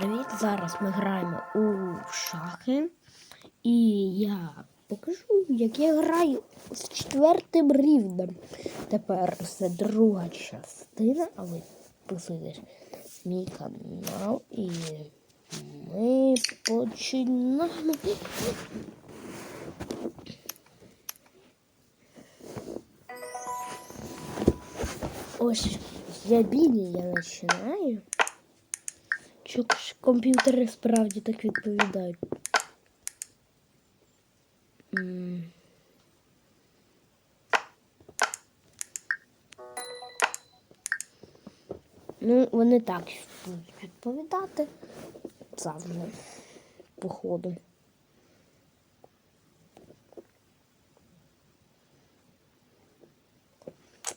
привіт! Зараз ми граємо у шахи. І я покажу, як я граю з четвертим рівнем. Тепер це друга частина, а ви підписуйтесь мій канал і ми починаємо. Ось я білі, я починаю. Ж комп'ютери справді так відповідають? Ну, вони так будуть відповідати завжди, походу.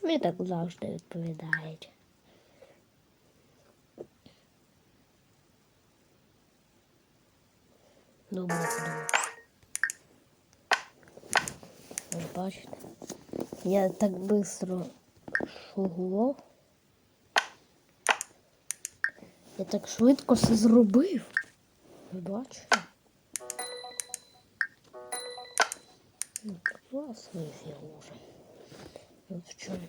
Вони так завжди відповідають. Добре, подумаю. Ви бачите? Я так швидко шугло. Я так швидко все зробив. Ви бачите? Ну, класний фігури. От в чому.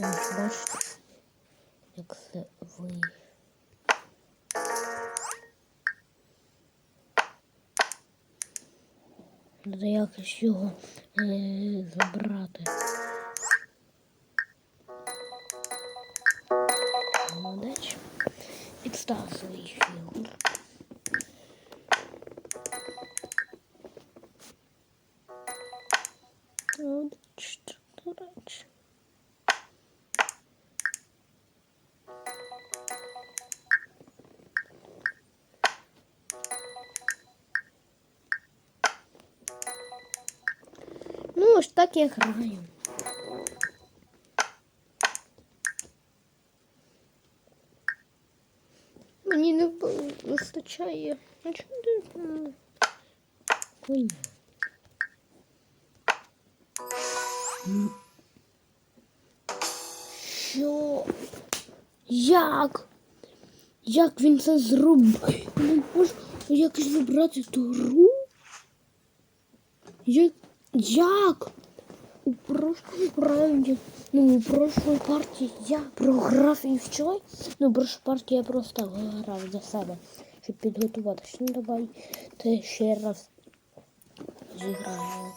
Бачите, це. Треба якось його е, забрати. Молодець. Підстав свої фігур. Молодець, до речі. Ну, так я граю. Мені не ви- вистачає. А чому ти? Ой. Що? Як? Як він це зробив? Не можу якось вибрати ту гру? Як? Як? У прошлому раунді, ну, у прошлій партії я програв і вчора. Ну, в прошлій партії я просто грав для себе, щоб підготуватися. Ну, давай ти ще раз зіграємо.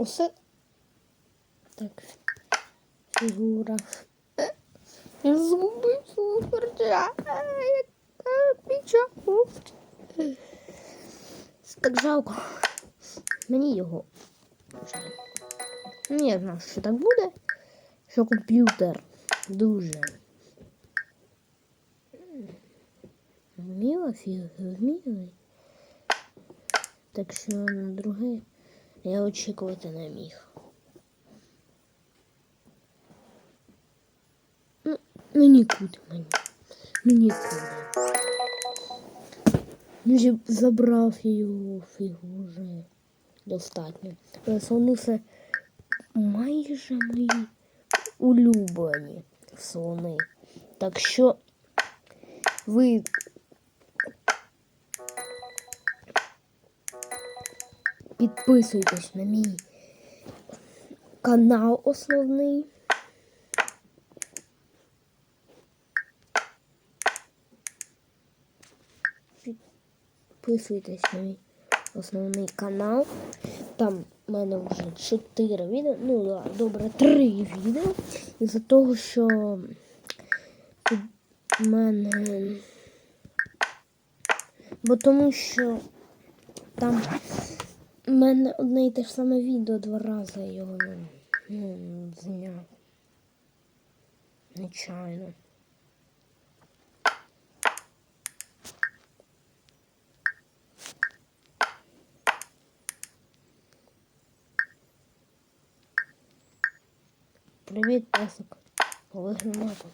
Усе так. Фігура. Я згубив свого. Пічав. Так жалко. Мені його. Ну, я знав, що так буде. Що комп'ютер дуже. Вміла фіг, вмілий. Так що на друге я очікувати не міг. Ну, ну нікуди мені. Ну нікуди. Ну, вже забрав його фігу вже достатньо. Слони це майже мої улюблені слони. Так що ви підписуйтесь на мій канал основний. Підписуйтесь на мій основний канал. Там в мене вже 4 відео. Ну, добре, 3 відео. Із-за того, що в мене. Бо тому що там у мене одне і те ж саме відео два рази його ну, ну, зняв. Нечайно. Привіт, песик. Повигнати.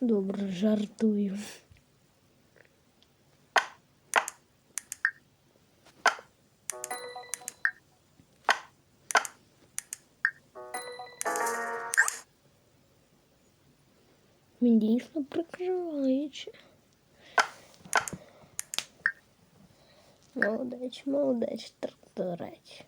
Добре, жартую. Він дійсно прикриваючи. Молодець, молодець, тракторець.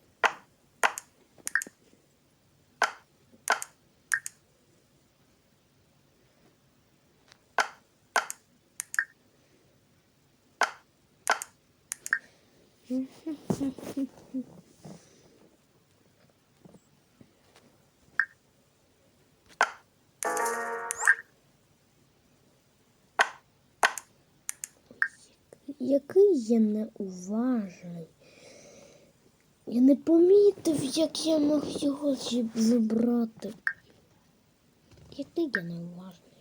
Який я неуважний. Я не помітив, як я мог його забрати. Який я неуважний.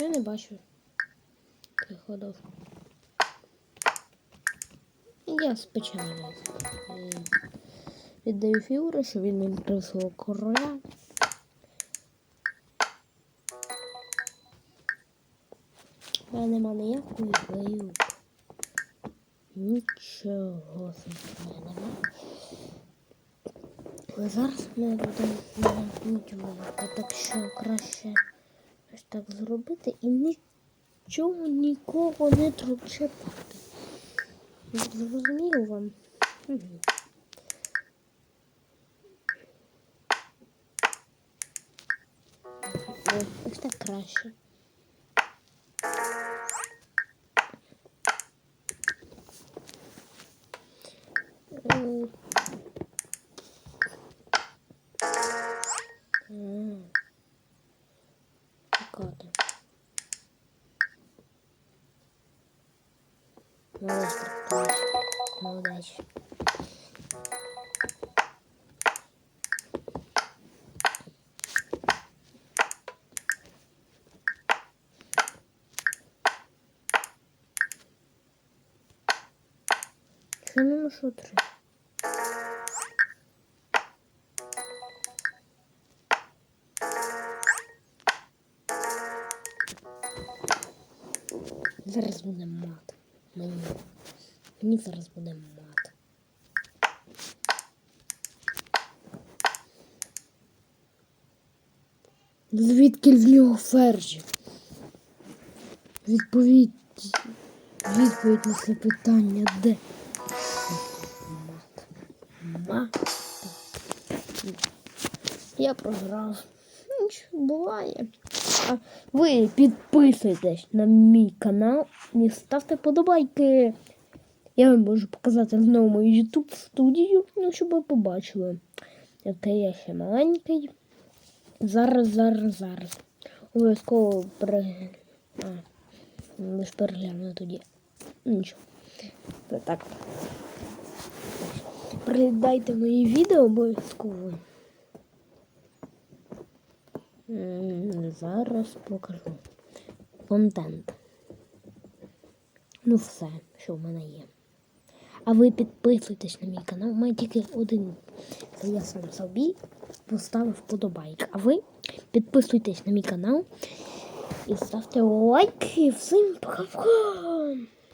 Я не бачу. Приходив. Я спеціально е, віддаю фігуру, щоб він відкрив свого короля. У мене нема ніякої бою. Нічого в мене нема. Але зараз ми будемо будувати, так що краще ось так зробити і нічого нікого не чіпати. Зрозуміло вам? Мгм. Краще. Е, м. Чекати. Що не на шутері? Зараз буде мат. Мені. Мені зараз буде мат. Звідки в нього фержі? Відповідь. Відповідь на це питання де? Мат. Я програв. Нічого буває. А ви підписуйтесь на мій канал і ставте подобайки. Я вам можу показати знову мою YouTube студію, ну, щоб ви побачили. Який я ще маленький. Зараз, зараз, зараз. Обов'язково перегляну. А, лише перегляну тоді. Ну, Нічого. Так. Переглядайте мої відео обов'язково. Зараз покажу. Контент. Ну, все, що в мене є. А ви підписуйтесь на мій канал. Мене тільки один. Це я сам собі поставив подобайк. А ви підписуйтесь на мій канал і ставте лайки. Всім пока-пока!